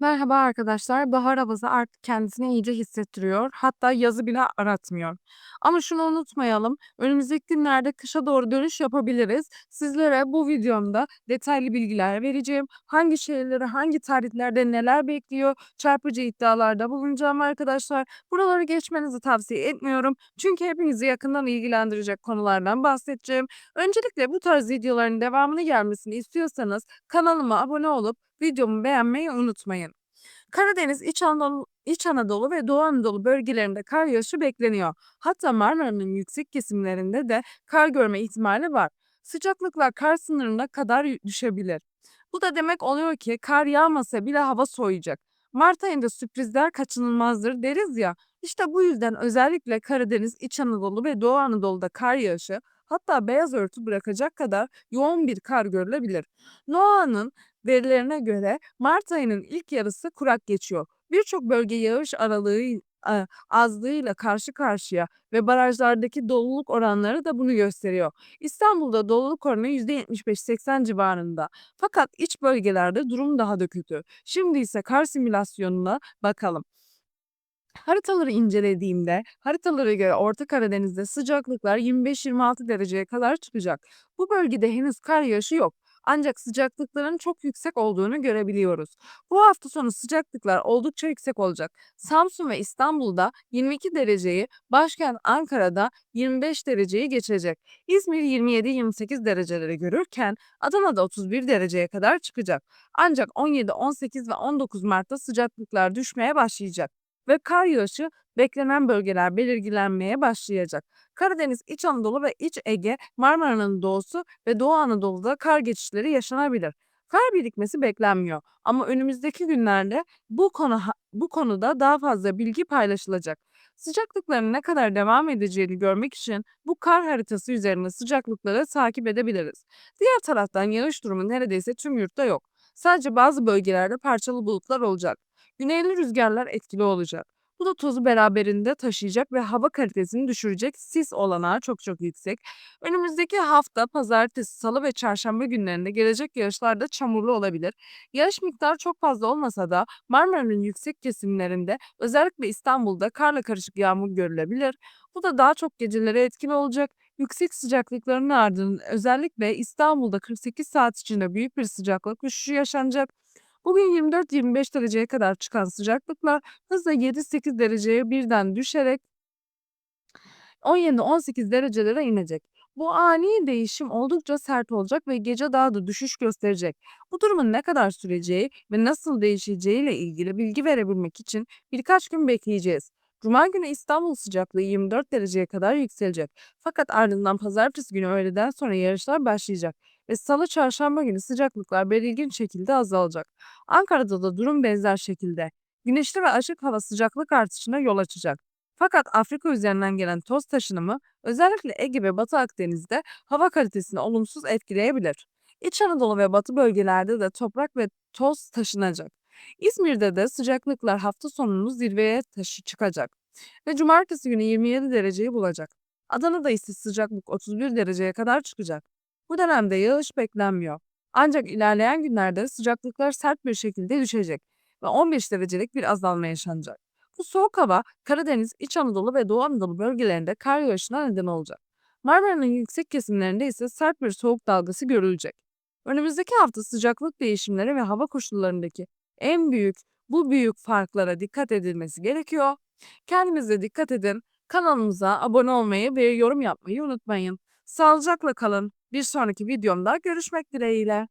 Merhaba arkadaşlar. Bahar havası artık kendisini iyice hissettiriyor. Hatta yazı bile aratmıyor. Ama şunu unutmayalım. Önümüzdeki günlerde kışa doğru dönüş yapabiliriz. Sizlere bu videomda detaylı bilgiler vereceğim. Hangi şehirleri, hangi tarihlerde neler bekliyor, çarpıcı iddialarda bulunacağım arkadaşlar. Buraları geçmenizi tavsiye etmiyorum. Çünkü hepinizi yakından ilgilendirecek konulardan bahsedeceğim. Öncelikle bu tarz videoların devamını gelmesini istiyorsanız kanalıma abone olup videomu beğenmeyi unutmayın. Karadeniz, İç Anadolu, İç Anadolu ve Doğu Anadolu bölgelerinde kar yağışı bekleniyor. Hatta Marmara'nın yüksek kesimlerinde de kar görme ihtimali var. Sıcaklıklar kar sınırına kadar düşebilir. Bu da demek oluyor ki kar yağmasa bile hava soğuyacak. Mart ayında sürprizler kaçınılmazdır deriz ya. İşte bu yüzden özellikle Karadeniz, İç Anadolu ve Doğu Anadolu'da kar yağışı hatta beyaz örtü bırakacak kadar yoğun bir kar görülebilir. NOAA'nın verilerine göre Mart ayının ilk yarısı kurak geçiyor. Birçok bölge yağış aralığı azlığıyla karşı karşıya ve barajlardaki doluluk oranları da bunu gösteriyor. İstanbul'da doluluk oranı %75-80 civarında. Fakat iç bölgelerde durum daha da kötü. Şimdi ise kar simülasyonuna bakalım. Haritaları incelediğimde haritalara göre Orta Karadeniz'de sıcaklıklar 25-26 dereceye kadar çıkacak. Bu bölgede henüz kar yağışı yok. Ancak sıcaklıkların çok yüksek olduğunu görebiliyoruz. Bu hafta sonu sıcaklıklar oldukça yüksek olacak. Samsun ve İstanbul'da 22 dereceyi, başkent Ankara'da 25 dereceyi geçecek. İzmir 27-28 dereceleri görürken Adana'da 31 dereceye kadar çıkacak. Ancak 17, 18 ve 19 Mart'ta sıcaklıklar düşmeye başlayacak ve kar yağışı beklenen bölgeler belirginlenmeye başlayacak. Karadeniz, İç Anadolu ve İç Ege, Marmara'nın doğusu ve Doğu Anadolu'da kar geçişleri yaşanabilir. Kar birikmesi beklenmiyor ama önümüzdeki günlerde bu konu bu konuda daha fazla bilgi paylaşılacak. Sıcaklıkların ne kadar devam edeceğini görmek için bu kar haritası üzerinde sıcaklıkları takip edebiliriz. Diğer taraftan yağış durumu neredeyse tüm yurtta yok. Sadece bazı bölgelerde parçalı bulutlar olacak. Güneyli rüzgarlar etkili olacak. Bu da tozu beraberinde taşıyacak ve hava kalitesini düşürecek. Sis olanağı çok çok yüksek. Önümüzdeki hafta pazartesi, salı ve çarşamba günlerinde gelecek yağışlar da çamurlu olabilir. Yağış miktarı çok fazla olmasa da Marmara'nın yüksek kesimlerinde özellikle İstanbul'da karla karışık yağmur görülebilir. Bu da daha çok gecelere etkili olacak. Yüksek sıcaklıkların ardından özellikle İstanbul'da 48 saat içinde büyük bir sıcaklık düşüşü yaşanacak. Bugün 24-25 dereceye kadar çıkan sıcaklıklar hızla 7-8 dereceye birden düşerek 17-18 derecelere inecek. Bu ani değişim oldukça sert olacak ve gece daha da düşüş gösterecek. Bu durumun ne kadar süreceği ve nasıl değişeceği ile ilgili bilgi verebilmek için birkaç gün bekleyeceğiz. Cuma günü İstanbul sıcaklığı 24 dereceye kadar yükselecek. Fakat ardından pazartesi günü öğleden sonra yağışlar başlayacak ve salı çarşamba günü sıcaklıklar belirgin şekilde azalacak. Ankara'da da durum benzer şekilde. Güneşli ve açık hava sıcaklık artışına yol açacak. Fakat Afrika üzerinden gelen toz taşınımı özellikle Ege ve Batı Akdeniz'de hava kalitesini olumsuz etkileyebilir. İç Anadolu ve Batı bölgelerde de toprak ve toz taşınacak. İzmir'de de sıcaklıklar hafta sonunu zirveye taşı çıkacak ve cumartesi günü 27 dereceyi bulacak. Adana'da ise sıcaklık 31 dereceye kadar çıkacak. Bu dönemde yağış beklenmiyor. Ancak ilerleyen günlerde sıcaklıklar sert bir şekilde düşecek ve 15 derecelik bir azalma yaşanacak. Bu soğuk hava Karadeniz, İç Anadolu ve Doğu Anadolu bölgelerinde kar yağışına neden olacak. Marmara'nın yüksek kesimlerinde ise sert bir soğuk dalgası görülecek. Önümüzdeki hafta sıcaklık değişimleri ve hava koşullarındaki en büyük bu büyük farklara dikkat edilmesi gerekiyor. Kendinize dikkat edin. Kanalımıza abone olmayı ve yorum yapmayı unutmayın. Sağlıcakla kalın. Bir sonraki videomda görüşmek dileğiyle.